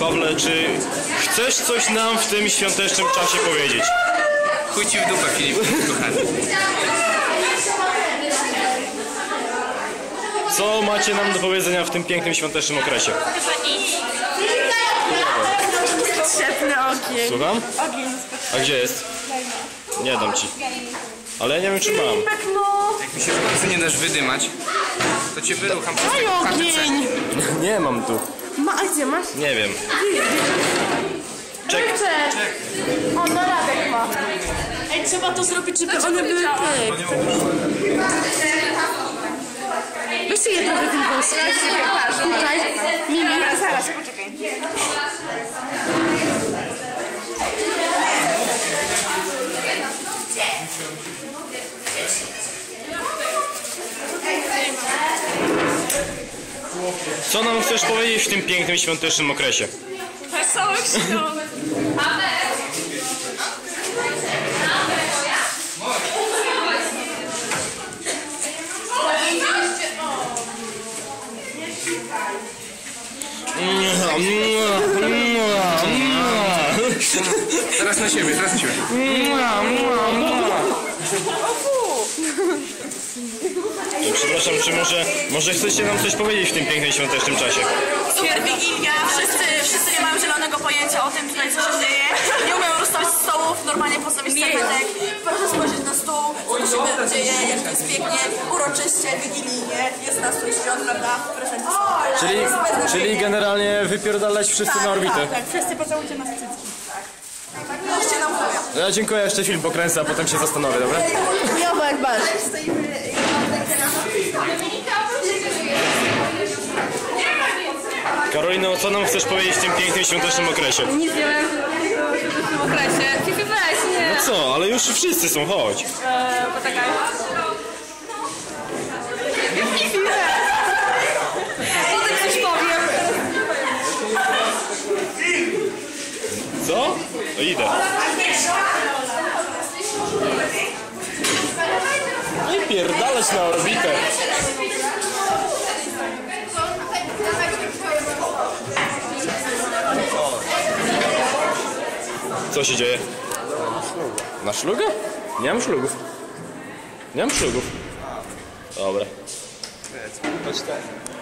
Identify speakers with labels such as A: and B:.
A: Pawle, czy chcesz coś nam w tym świątecznym czasie powiedzieć?
B: Chuj ci w dupę, Filip, kochany.
A: Co macie nam do powiedzenia w tym pięknym świątecznym okresie?
C: Trzepny ogień.
A: Słucham?
C: Ogień.
A: A gdzie jest? Nie dam ci. Ale ja nie wiem czy mam.
C: Tak no.
B: Jak mi się w końcu nie dasz wydymać, to cię wyrucham przez
C: Daj ogień.
A: Nie mam tu.
C: Ma, a gdzie masz?
A: Nie wiem. Czek.
C: Cześć. O, na radek ma. Ej, trzeba to zrobić, żeby one były pyk. Weźcie je trochę tym włosem. Tutaj. Mimi. Zaraz, poczekaj.
A: Co nam chcesz powiedzieć w tym pięknym świątecznym okresie?
C: Wesołych świąt.
B: Teraz na siebie, teraz na siebie.
A: Przepraszam, czy może, może chcecie nam coś powiedzieć w tym pięknym świątecznym czasie?
D: Super Wigilia, wszyscy, wszyscy nie mają zielonego pojęcia o tym tutaj co się dzieje. Nie umieją rozstawić stołów, normalnie postawić serwetek. Proszę spojrzeć na stół, co tu się dzieje, jak to jest pięknie, uroczyście, wigilijnie. Jest nastrój świąt, prawda? Prezenty są.
A: Czyli, czyli generalnie wypierdalać wszyscy na orbitę.
D: Tak, tak, wszyscy pocałujcie nas cycki. Chodźcie na chuja.
A: Ja dziękuję, jeszcze film pokręcę, a potem się zastanowię, dobra?
C: Miło jak bardzo.
A: Karolino, co nam chcesz powiedzieć w tym pięknym świątecznym okresie?
C: Nic nie wiem w tym okresie. Fifi weź, nie.
A: No co, ale już wszyscy są, chodź.
C: Eee, poczekaj. Fifi Potem coś powiem.
A: Co? No idę. Nie pierdalać na orbitę. Co się dzieje? Na szlugę? Nie mam szlugów. Nie mam szlugów. Dobra.
B: Chodź tak.